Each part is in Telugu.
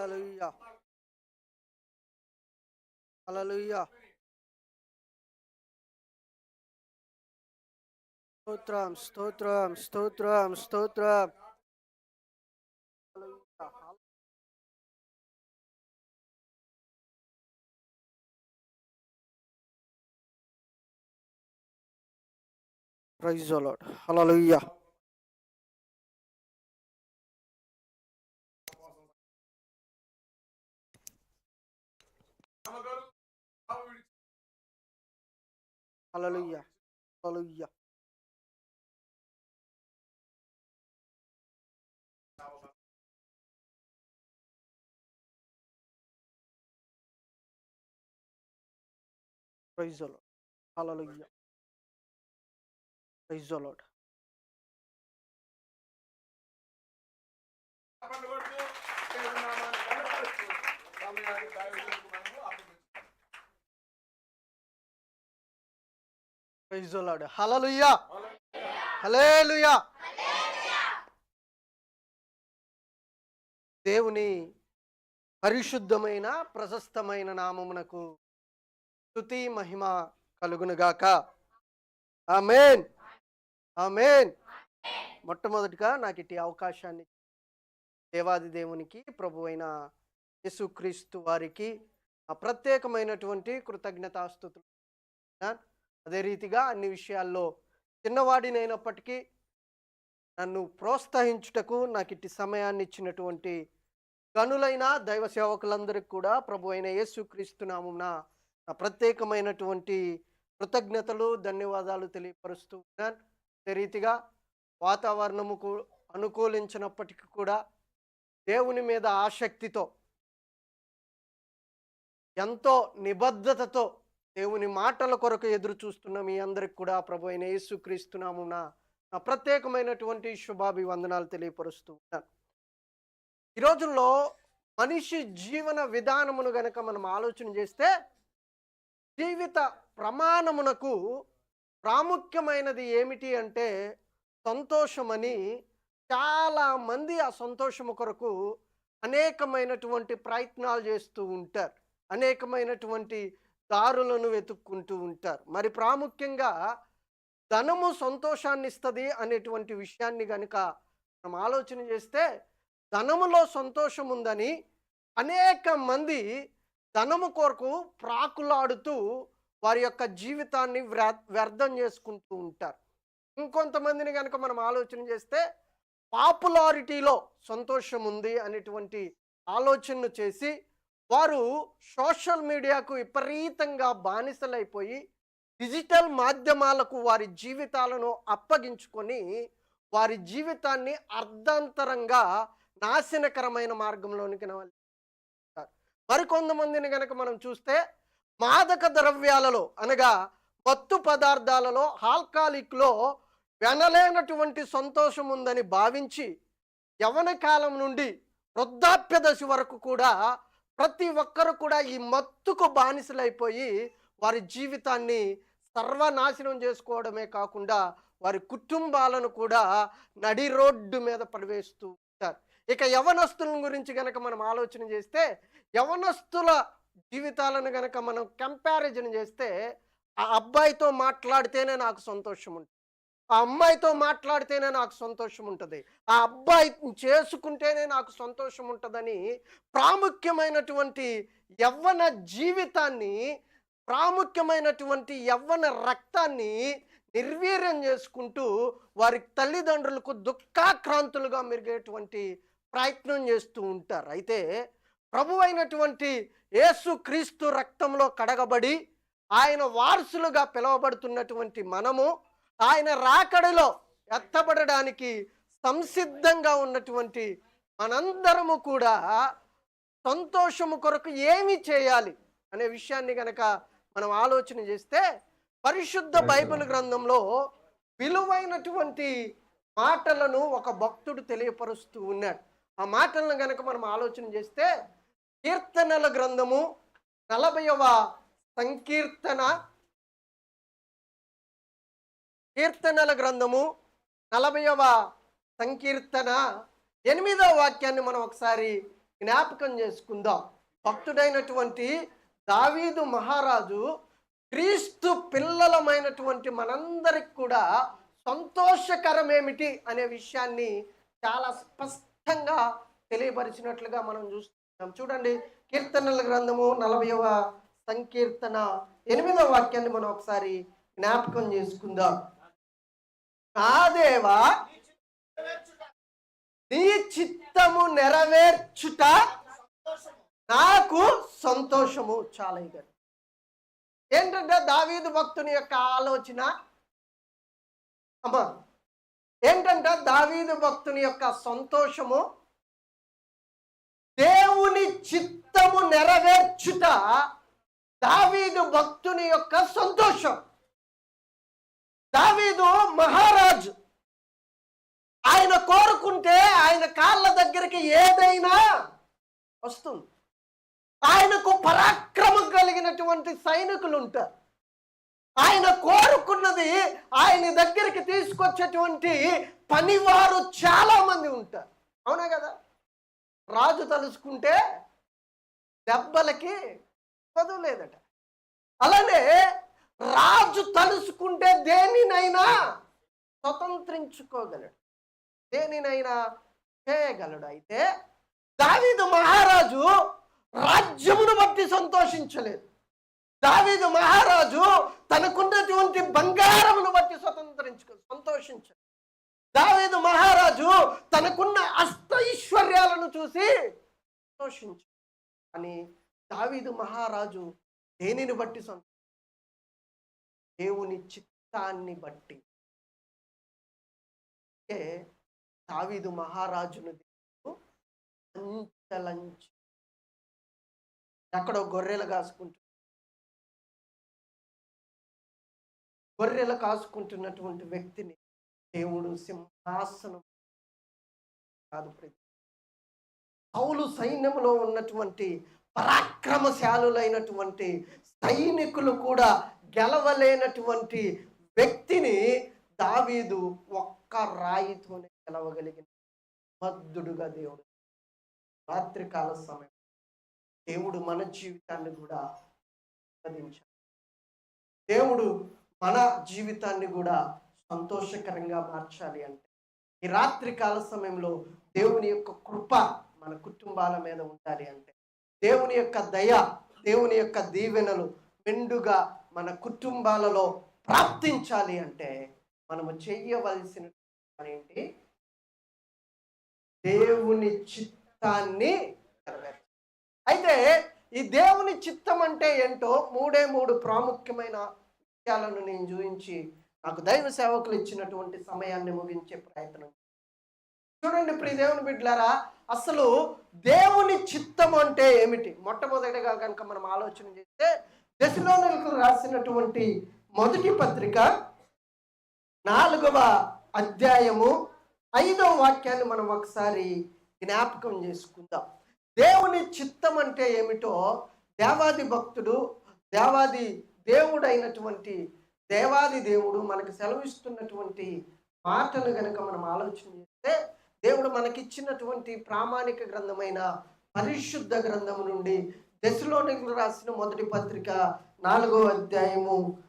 హల్లెలూయా హల్లెలూయా స్తోత్రం స్తోత్రం స్తోత్రం స్తోత్రం hallelujah. Praise the Lord Hallelujah. Hallelujah. Praise the Lord. Hallelujah. Praise the Lord. Lord hallelujah the దేవుని పరిశుద్ధమైన ప్రశస్తమైన నామమునకు స్థుతి మహిమ కలుగునుగాక. ఆ మేన్ మొట్టమొదటిగా నాకు ఇట్టి అవకాశాన్ని దేవాది దేవునికి ప్రభు అయిన యేసుక్రీస్తు వారికి ఆ ప్రత్యేకమైనటువంటి కృతజ్ఞతాస్తుతులు అదే రీతిగా అన్ని విషయాల్లో చిన్నవాడినైనప్పటికీ నన్ను ప్రోత్సహించుటకు నాకు ఇట్టి సమయాన్ని ఇచ్చినటువంటి గనులైన దైవ సేవకులందరికీ కూడా ప్రభు అయిన యేసుక్రీస్తునామున నా ప్రత్యేకమైనటువంటి కృతజ్ఞతలు ధన్యవాదాలు తెలియపరుస్తూ ఉన్నాను. అదే రీతిగా వాతావరణముకు అనుకూలించినప్పటికీ కూడా దేవుని మీద ఆసక్తితో ఎంతో నిబద్ధతతో దేవుని మాటల కొరకు ఎదురు చూస్తున్న మీ అందరికి కూడా ప్రభు అయిన యేసుక్రీస్తున్నామున నా ప్రత్యేకమైనటువంటి శుభాభివందనాలు తెలియపరుస్తూ ఉన్నాను ఈ రోజుల్లో మనిషి జీవన విధానమును గనక మనం ఆలోచన చేస్తే జీవిత ప్రమాణమునకు ప్రాముఖ్యమైనది ఏమిటి అంటే సంతోషమని చాలా మంది ఆ సంతోషము కొరకు అనేకమైనటువంటి ప్రయత్నాలు చేస్తూ ఉంటారు. అనేకమైనటువంటి దారులను వెతుక్కుంటూ ఉంటారు. మరి ప్రాముఖ్యంగా ధనము సంతోషాన్ని ఇస్తుంది అనేటువంటి విషయాన్ని కనుక మనం ఆలోచన చేస్తే ధనములో సంతోషం ఉందని అనేక మంది ధనము కొరకు ప్రాకులాడుతూ వారి యొక్క జీవితాన్ని వ్యర్థం చేసుకుంటూ ఉంటారు. ఇంకొంతమందిని కనుక మనం ఆలోచన చేస్తే పాపులారిటీలో సంతోషం ఉంది అనేటువంటి ఆలోచనను చేసి వారు సోషల్ మీడియాకు విపరీతంగా బానిసలైపోయి డిజిటల్ మాధ్యమాలకు వారి జీవితాలను అప్పగించుకొని వారి జీవితాన్ని అర్ధాంతరంగా నాశనకరమైన మార్గంలోనికి మరికొంతమందిని కనుక మనం చూస్తే మాదక ద్రవ్యాలలో అనగా మత్తు పదార్థాలలో ఆల్కాలిక్లో వెనలేనటువంటి సంతోషం ఉందని భావించి యవన కాలం నుండి వృద్ధాప్య దశ వరకు కూడా ప్రతి ఒక్కరు కూడా ఈ మత్తుకు బానిసలైపోయి వారి జీవితాన్ని సర్వనాశనం చేసుకోవడమే కాకుండా వారి కుటుంబాలను కూడా నడి రోడ్డు మీద పడివేస్తూ ఉంటారు. ఇక యవనస్తుల గురించి కనుక మనం ఆలోచన చేస్తే యవనస్తుల జీవితాలను కనుక మనం కంపారిజన్ చేస్తే ఆ అబ్బాయితో మాట్లాడితేనే నాకు సంతోషం ఉంటుంది. ఆ అమ్మాయితో మాట్లాడితేనే నాకు సంతోషం ఉంటుంది ఆ అబ్బాయి చేసుకుంటేనే నాకు సంతోషం ఉంటుందని ప్రాముఖ్యమైనటువంటి యవ్వన జీవితాన్ని ప్రాముఖ్యమైనటువంటి యవ్వన రక్తాన్ని నిర్వీర్యం చేసుకుంటూ వారి తల్లిదండ్రులకు దుఃఖాక్రాంతులుగా మెరిగేటువంటి ప్రయత్నం చేస్తూ ఉంటారు. అయితే ప్రభు అయినటువంటి యేసు క్రీస్తు రక్తంలో కడగబడి ఆయన వారసులుగా పిలువబడుతున్నటువంటి మనము ఆయన రాకడలో ఎత్తబడడానికి సంసిద్ధంగా ఉన్నటువంటి మనందరము కూడా సంతోషము కొరకు ఏమి చేయాలి అనే విషయాన్ని గనక మనం ఆలోచన చేస్తే పరిశుద్ధ బైబిల్ గ్రంథంలో విలువైనటువంటి మాటలను ఒక భక్తుడు తెలియపరుస్తూ ఉన్నాడు. ఆ మాటలను గనక మనం ఆలోచన చేస్తే కీర్తనల గ్రంథము నలభైవ సంకీర్తన కీర్తనల గ్రంథము నలభైవ సంకీర్తన ఎనిమిదవ వాక్యాన్ని మనం ఒకసారి జ్ఞాపకం చేసుకుందాం. భక్తుడైనటువంటి దావీదు మహారాజు క్రీస్తు పిల్లలమైనటువంటి మనందరికి కూడా సంతోషకరమేమిటి అనే విషయాన్ని చాలా స్పష్టంగా తెలియపరిచినట్లుగా మనం చూస్తున్నాం. చూడండి కీర్తనల గ్రంథము నలభైవ సంకీర్తన ఎనిమిదవ వాక్యాన్ని మనం ఒకసారి జ్ఞాపకం చేసుకుందాం. నా దేవా నీ చిత్తము నెరవేర్చుట నాకు సంతోషము చాలా ఇది ఏంటంటే దావీదు భక్తుని యొక్క ఆలోచన? అమ్మా ఏంటంటే దావీదు భక్తుని యొక్క సంతోషము? దేవుని చిత్తము నెరవేర్చుట దావీదు భక్తుని యొక్క సంతోషం. దావీదు మహారాజు. ఆయన కోరుకుంటే ఆయన కాళ్ళ దగ్గరికి ఏదైనా వస్తుంది. ఆయనకు పరాక్రమం కలిగినటువంటి సైనికులు ఉంటారు ఆయన కోరుకున్నది ఆయన దగ్గరికి తీసుకొచ్చేటువంటి పనివారు చాలా మంది ఉంటారు. అవునా కదా? రాజు తలుచుకుంటే దెబ్బలకి చదువులేదట అలానే రాజు తలుసుకుంటే దేనినైనా స్వతంత్రించుకోగలడు. దేనినైనా చేయగలడు. అయితే దావీదు మహారాజు రాజ్యమును బట్టి సంతోషించలేదు. దావీదు మహారాజు తనకున్నటువంటి బంగారమును బట్టి స్వతంత్రించుకో సంతోషించలేదు. దావీదు మహారాజు తనకున్న అష్ట ఐశ్వర్యాలను చూసి సంతోషించు అని దావీదు మహారాజు దేనిని బట్టి సంతోషం దేవుని చిత్తాన్ని బట్టి. అంటే దావీదు మహారాజును దేవుడు అంచలంచు ఎక్కడో గొర్రెలు కాసుకుంటు గొర్రెలు కాసుకుంటున్నటువంటి వ్యక్తిని దేవుడు సింహాసనం కాదు పౌలు సైన్యంలో ఉన్నటువంటి పరాక్రమశాలులైనటువంటి సైనికులు కూడా గెలవలేనటువంటి వ్యక్తిని దావీదు ఒక్క రాయితోనే గెలవగలిగిన మద్దుడుగా దేవుడు. రాత్రికాల సమయం దేవుడు మన జీవితాన్ని కూడా ఆస్వాదించాడు. దేవుడు మన జీవితాన్ని కూడా సంతోషకరంగా మార్చాలి అంటే ఈ రాత్రి కాల సమయంలో దేవుని యొక్క కృప మన కుటుంబాల మీద ఉండాలి అంటే దేవుని యొక్క దయ దేవుని యొక్క దీవెనలు మెండుగా మన కుటుంబాలలో ప్రాప్తించాలి అంటే మనము చేయవలసిన ఏంటి? దేవుని చిత్తాన్ని అయితే ఈ దేవుని చిత్తం అంటే ఏంటో మూడే మూడు ప్రాముఖ్యమైన విషయాలను నేను చూపించి నాకు దైవ సేవకులు ఇచ్చినటువంటి సమయాన్ని ముగించే ప్రయత్నం చూడండి ప్రియ దేవుని బిడ్డలారా అసలు దేవుని చిత్తం అంటే ఏమిటి? మొట్టమొదటిగా కనుక మనం ఆలోచన చేస్తే దశలోనులకు రాసినటువంటి మొదటి పత్రిక నాలుగవ అధ్యాయము ఐదవ వాక్యాన్ని మనం ఒకసారి జ్ఞాపకం చేసుకుందాం. దేవుని చిత్తం అంటే ఏమిటో దేవాది భక్తుడు దేవాది దేవుడైనటువంటి దేవాది దేవుడు మనకు సెలవిస్తున్నటువంటి మాటను గనక మనం ఆలోచన చేస్తే దేవుడు మనకిచ్చినటువంటి ప్రామాణిక గ్రంథమైన పరిశుద్ధ గ్రంథము నుండి దశలోనికి రాసిన మొదటి పత్రిక నాలుగో అధ్యాయము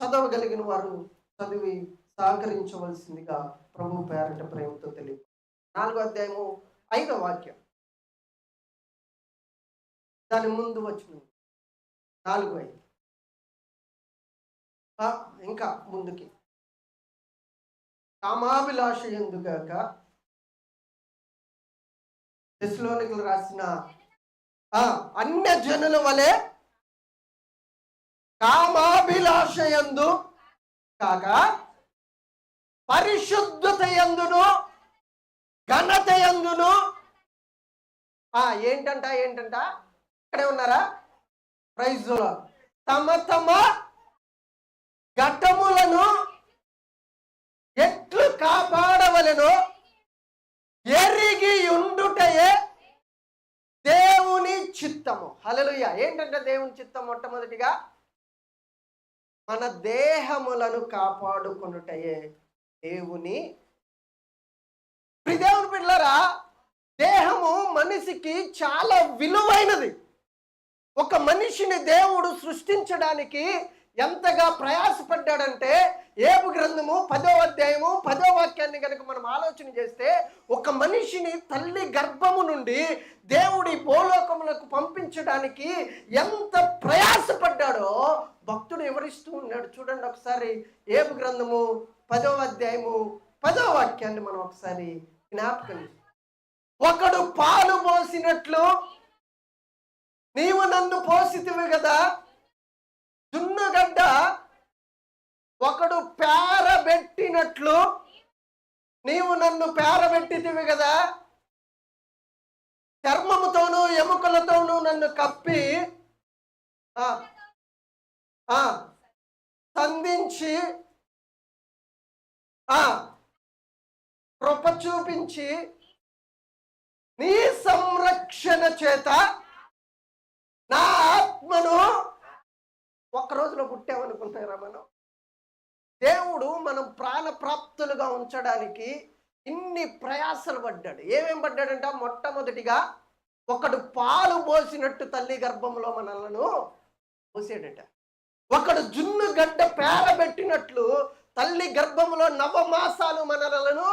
చదవగలిగిన వారు చదివి సహకరించవలసిందిగా ప్రభు పేరట ప్రేమతో తెలియదు నాలుగో అధ్యాయము ఐదో వాక్యం. దాని ముందు వచ్చిన నాలుగు ఐదు. ఆ, ఇంకా ముందుకి. కామాభిలాష ఎందుగాక? దశలోనికి రాసిన అన్య జనుల వలె కామాభిలాష ఎందు కాక పరిశుద్ధత ఎందును ఘనత ఎందును ఆ ఏంటంట ఏంటంట? ఇక్కడే ఉన్నారా? ప్రైజ్ తమ తమ ఘట్టములను ఎట్లు కాపాడవలెను ఎరిగి ఉండుటయే చిత్తము. హలలుయ ఏంటంటే దేవుని చిత్తం మొట్టమొదటిగా మన దేహములను కాపాడుకొనుటయే దేవుని ప్రియ దేవుని పిల్లరా దేహము మనిషికి చాలా విలువైనది. ఒక మనిషిని దేవుడు సృష్టించడానికి ఎంతగా ప్రయాసపడ్డాడంటే ఏబు గ్రంథము పదో అధ్యాయము పదో వాక్యాన్ని కనుక మనం ఆలోచన చేస్తే ఒక మనిషిని తల్లి గర్భము నుండి దేవుడి భూలోకములకు పంపించడానికి ఎంత ప్రయాసపడ్డాడో భక్తుడు వివరిస్తూ ఉన్నాడు. చూడండి ఒకసారి ఏబు గ్రంథము పదో అధ్యాయము పదో వాక్యాన్ని మనం ఒకసారి జ్ఞాపకం ఒకడు పాలు పోసినట్లు నీవు నన్ను పోసితివి కదా? జున్నుగడ్డ ఒకడు పేరబెట్టినట్లు నీవు నన్ను పేరబెట్టితివి కదా. చర్మముతోనూ ఎముకలతోనూ నన్ను కప్పి సంధించి కృప చూపించి నీ సంరక్షణ చేత నా ఆత్మను ఒక్క రోజులో పుట్టామనుకుంటున్నారా మనం? దేవుడు మనం ప్రాణప్రాప్తులుగా ఉంచడానికి ఇన్ని ప్రయాసలు పడ్డాడు. ఏమేం పడ్డాడంట? మొట్టమొదటిగా ఒకడు పాలు పోసినట్టు తల్లి గర్భంలో మనలను పోసాడట. ఒకడు జున్ను గడ్డ పేరబెట్టినట్లు తల్లి గర్భంలో నవమాసాలు మనలను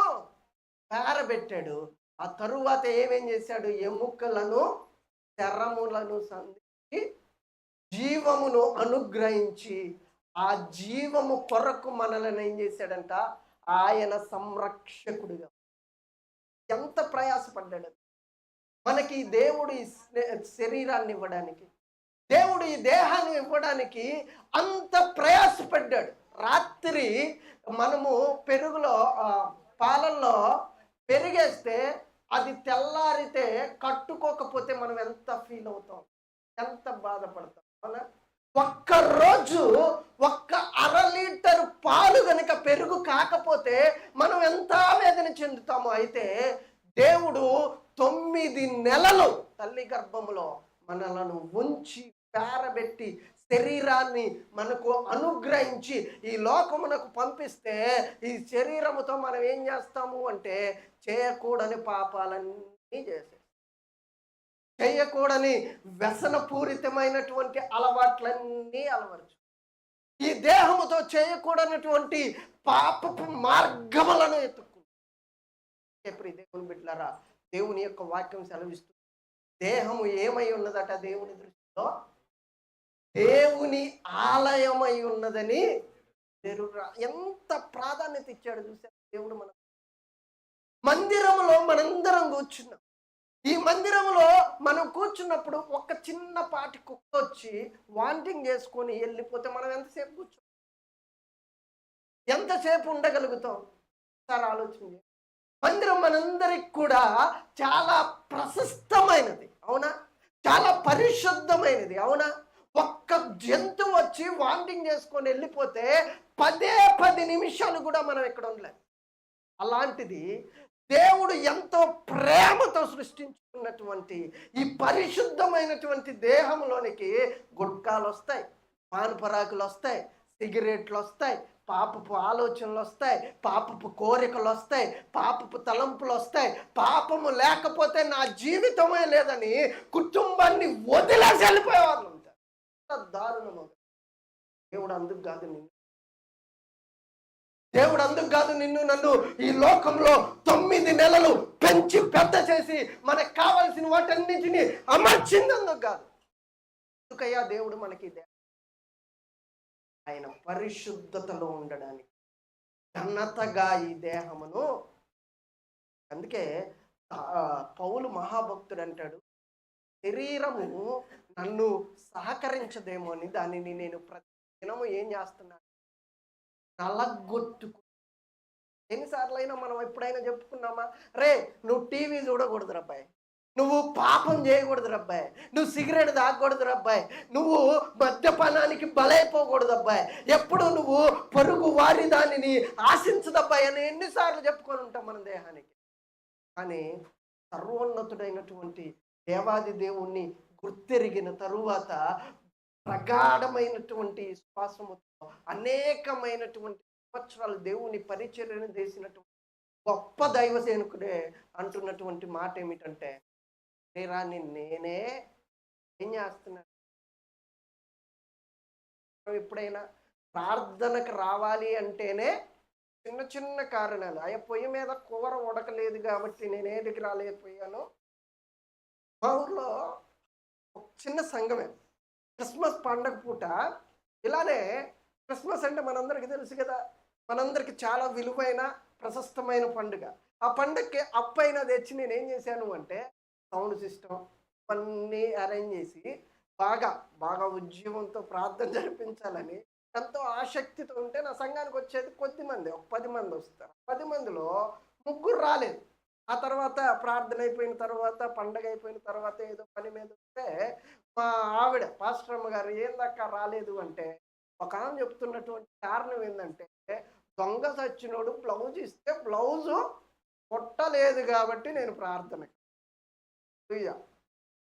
పేరబెట్టాడు. ఆ తరువాత ఏమేం చేశాడు? ఎముకలను శరములను సంధించి జీవమును అనుగ్రహించి ఆ జీవము కొరకు మనలను ఏం చేశాడంట? ఆయన సంరక్షకుడిగా. ఎంత ప్రయాసపడ్డాడు. మనకి దేవుడు ఈ శరీరాన్ని ఇవ్వడానికి దేవుడు ఈ దేహాన్ని ఇవ్వడానికి అంత ప్రయాసపడ్డాడు. రాత్రి మనము పెరుగులో పాలల్లో పెరిగేస్తే అది తెల్లారితే కట్టుకోకపోతే మనం ఎంత ఫీల్ అవుతాం ఎంత బాధపడతాం అవునా ఒక్క రోజు ఒక్క అర లీటర్ పాలు గనుక పెరుగు కాకపోతే మనం ఎంత ఆవేదన చెందుతామో అయితే దేవుడు తొమ్మిది నెలలు తల్లి గర్భములో మనలను ఉంచి పేరబెట్టి శరీరాన్ని మనకు అనుగ్రహించి ఈ లోకమునకు పంపిస్తే ఈ శరీరముతో మనం ఏం చేస్తాము అంటే చేయకూడని పాపాలన్నీ చేసే చేయకూడని వ్యసనపూరితమైనటువంటి అలవాట్లన్నీ అలవరచు ఈ దేహముతో చేయకూడనటువంటి పాపపు మార్గములను ఎత్తుకుంటుంది ఎప్పుడు దేవుని బిడ్డలారా దేవుని యొక్క వాక్యం సెలవిస్తుంది దేహము ఏమై ఉన్నదట దేవుని దృష్టిలో? దేవుని ఆలయమై ఉన్నదని ఎంత ప్రాధాన్యత ఇచ్చాడు చూసారు దేవుడు మన మందిరములో మనందరం కూర్చున్నాం. ఈ మందిరంలో మనం కూర్చున్నప్పుడు ఒక చిన్నపాటి కుక్క వచ్చి వాంటింగ్ చేసుకొని వెళ్ళిపోతే మనం ఎంతసేపు కూర్చో? ఎంతసేపు ఉండగలుగుతాం? సార్ ఆలోచన మందిరం మనందరికి కూడా చాలా ప్రశస్తమైనది అవునా? చాలా పరిశుద్ధమైనది అవునా? ఒక్క జంతువు వచ్చి వాంటింగ్ చేసుకొని వెళ్ళిపోతే పదే పది నిమిషాలు కూడా మనం ఇక్కడ ఉండలేము అలాంటిది దేవుడు ఎంతో ప్రేమతో సృష్టించుకున్నటువంటి ఈ పరిశుద్ధమైనటువంటి దేహంలోనికి గుట్కాలు వస్తాయి పానుపరాకులు వస్తాయి సిగరెట్లు వస్తాయి పాపపు ఆలోచనలు వస్తాయి పాపపు కోరికలు వస్తాయి పాపపు తలంపులు వస్తాయి. పాపము లేకపోతే నా జీవితమే లేదని కుటుంబాన్ని వదిలేసి వెళ్ళిపోయేవాళ్ళు ఉంటారు. దారుణము దేవుడు అందుకు కాదు నిన్ను దేవుడు అందుకు కాదు నిన్ను నన్ను ఈ లోకంలో తొమ్మిది నెలలు పెంచి పెద్ద చేసి మనకు కావలసిన వాటన్నింటినీ అమర్చింది అందుకు కాదు ఎందుకయ్యా దేవుడు మనకి దేహం? ఆయన పరిశుద్ధతలో ఉండడానికి ఘనతగా ఈ దేహమును అందుకే పౌలు మహాభక్తుడు అంటాడు శరీరము నన్ను సహకరించదేమో అని దానిని నేను ప్రతి దినము ఏం చేస్తున్నాను నలగొట్టుకు ఎన్నిసార్లు అయినా మనం ఎప్పుడైనా చెప్పుకున్నామా? రే నువ్వు టీవీ చూడకూడదు రబ్బాయి నువ్వు పాపం చేయకూడదు అబ్బాయి. నువ్వు సిగరెట్ తాగకూడదు అబ్బాయి. నువ్వు మద్యపానానికి బలైపోకూడదు అబ్బాయి. ఎప్పుడు నువ్వు పొరుగు వారి దానిని ఆశించదబ్బాయి అని ఎన్నిసార్లు చెప్పుకొని ఉంటాం మన దేహానికి. కానీ సర్వోన్నతుడైనటువంటి దేవాది దేవుణ్ణి గుర్తెరిగిన తరువాత ప్రగాఢమైనటువంటి విశ్వాసముతో అనేకమైనటువంటి సంవత్సరాలు దేవుని పరిచర్యను చేసినటువంటి గొప్ప దైవ సేనుకుడే అంటున్నటువంటి మాట ఏమిటంటే శరీరాన్ని నేనే ఏం చేస్తున్నాను ఎప్పుడైనా ప్రార్థనకు రావాలి అంటేనే చిన్న చిన్న కారణాలు. అయ్యా పొయ్యి మీద కూర ఉడకలేదు కాబట్టి నేను ఏదికి రాలేకపోయాను. మా ఊర్లో ఒక చిన్న సంఘమే క్రిస్మస్ పండగ పూట ఇలానే క్రిస్మస్ అంటే మనందరికీ తెలుసు కదా. మనందరికి చాలా విలువైన ప్రశస్తమైన పండుగ. ఆ పండుగకి అప్పైన తెచ్చి నేను ఏం చేశాను అంటే సౌండ్ సిస్టమ్ అన్నీ అరేంజ్ చేసి బాగా బాగా ఉద్యమంతో ప్రార్థన జరిపించాలని ఎంతో ఆసక్తితో ఉంటే నా సంఘానికి వచ్చేది కొద్ది మంది ఒక పది మంది వస్తారు. పది మందిలో ముగ్గురు రాలేదు. ఆ తర్వాత ప్రార్థన అయిపోయిన తర్వాత పండగ అయిపోయిన తర్వాత ఏదో పని మీద వస్తే మా ఆవిడ పాస్టరమ్మ గారు ఏందక్క రాలేదు? అంటే ఒక ఆమె చెప్తున్నటువంటి కారణం ఏంటంటే దొంగ సచ్చినోడు బ్లౌజ్ ఇస్తే బ్లౌజు కొట్టలేదు కాబట్టి నేను ప్రార్థన.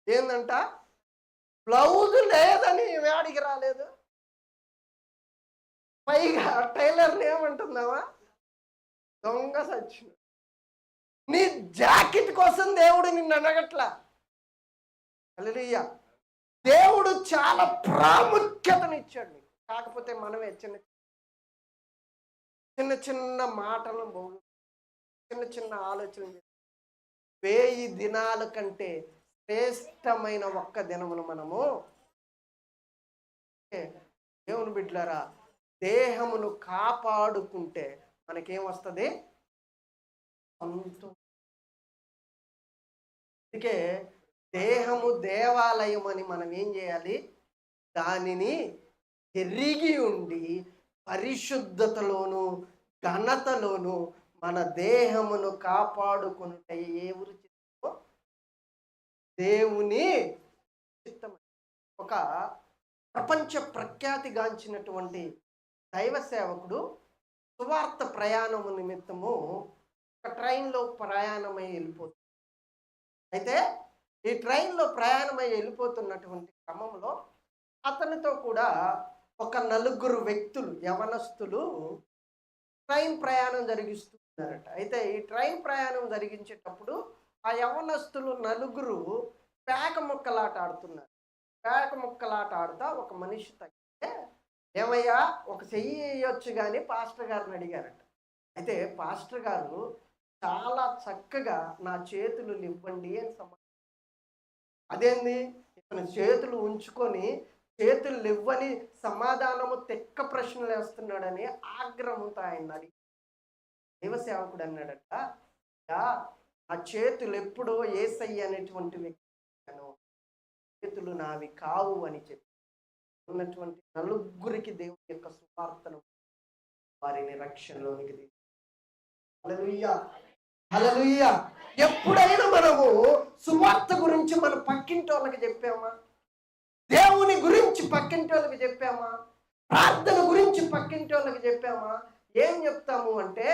ఏందంట? బ్లౌజ్ లేదని వేడికి రాలేదు. పైగా టైలర్ని ఏమంటుందావా దొంగ సచ్చిన నీ జాకెట్ కోసం దేవుడు నిన్ను అనగట్లా హల్లెలూయా. దేవుడు చాలా ప్రాముఖ్యతనిచ్చాడు నీకు. కాకపోతే మనమే చిన్న చిన్న చిన్న మాటలను బోగు చిన్న చిన్న ఆలోచనలు వేయి దినాల కంటే శ్రేష్టమైన ఒక్క దినమును మనము దేవుని బిడ్డలారా దేహమును కాపాడుకుంటే మనకేం వస్తుంది? సంతో అందుకే దేహము దేవాలయం అని మనం ఏం చేయాలి? దానిని ఎరిగి ఉండి పరిశుద్ధతలోను ఘనతలోను మన దేహమును కాపాడుకునుట ఎవరు చిత్తమో దేవుని చిత్తం ఒక ప్రపంచ ప్రఖ్యాతిగాంచినటువంటి దైవ సేవకుడు సువార్త ప్రయాణము నిమిత్తము ఒక ట్రైన్లో ప్రయాణమై వెళ్ళిపోతుంది అయితే ఈ ట్రైన్లో ప్రయాణమై వెళ్ళిపోతున్నటువంటి క్రమంలో అతనితో కూడా ఒక నలుగురు వ్యక్తులు యవనస్తులు ట్రైన్ ప్రయాణం జరిగిస్తున్నారట అయితే ఈ ట్రైన్ ప్రయాణం జరిగించేటప్పుడు ఆ యవనస్తులు నలుగురు పేక ముక్కలాట ఆడుతున్నారు. పేక ముక్కలాట ఆడుతా ఒక మనిషి తగ్గితే ఏమయ్యా ఒక చెయ్యి వేయొచ్చు కానీ పాస్టర్ గారిని అడిగారట. అయితే పాస్టర్ గారు చాలా చక్కగా నా చేతులు ఇవ్వండి అని సమాధానం అదేంది? ఇతను చేతులు ఉంచుకొని చేతులు ఇవ్వని సమాధానము తెక్క ప్రశ్నలు వేస్తున్నాడని ఆగ్రహంతో ఆయన అడిగి దైవ సేవకుడు అన్నాడట "యా, ఆ చేతులు ఎప్పుడో ఏసయ్య అనేటువంటి వ్యక్తి చేతులు నావి కావు అని చెప్పి ఉన్నటువంటి నలుగురికి దేవుని యొక్క సువార్తను వారిని రక్షణలోనికి తీ- ఎప్పుడైనా మనము సువార్త గురించి మన పక్కింటి వాళ్ళకి చెప్పామా? దేవుని గురించి పక్కింటి వాళ్ళకి చెప్పామా? ప్రార్థన గురించి పక్కింటి వాళ్ళకి చెప్పామా? ఏం చెప్తాము అంటే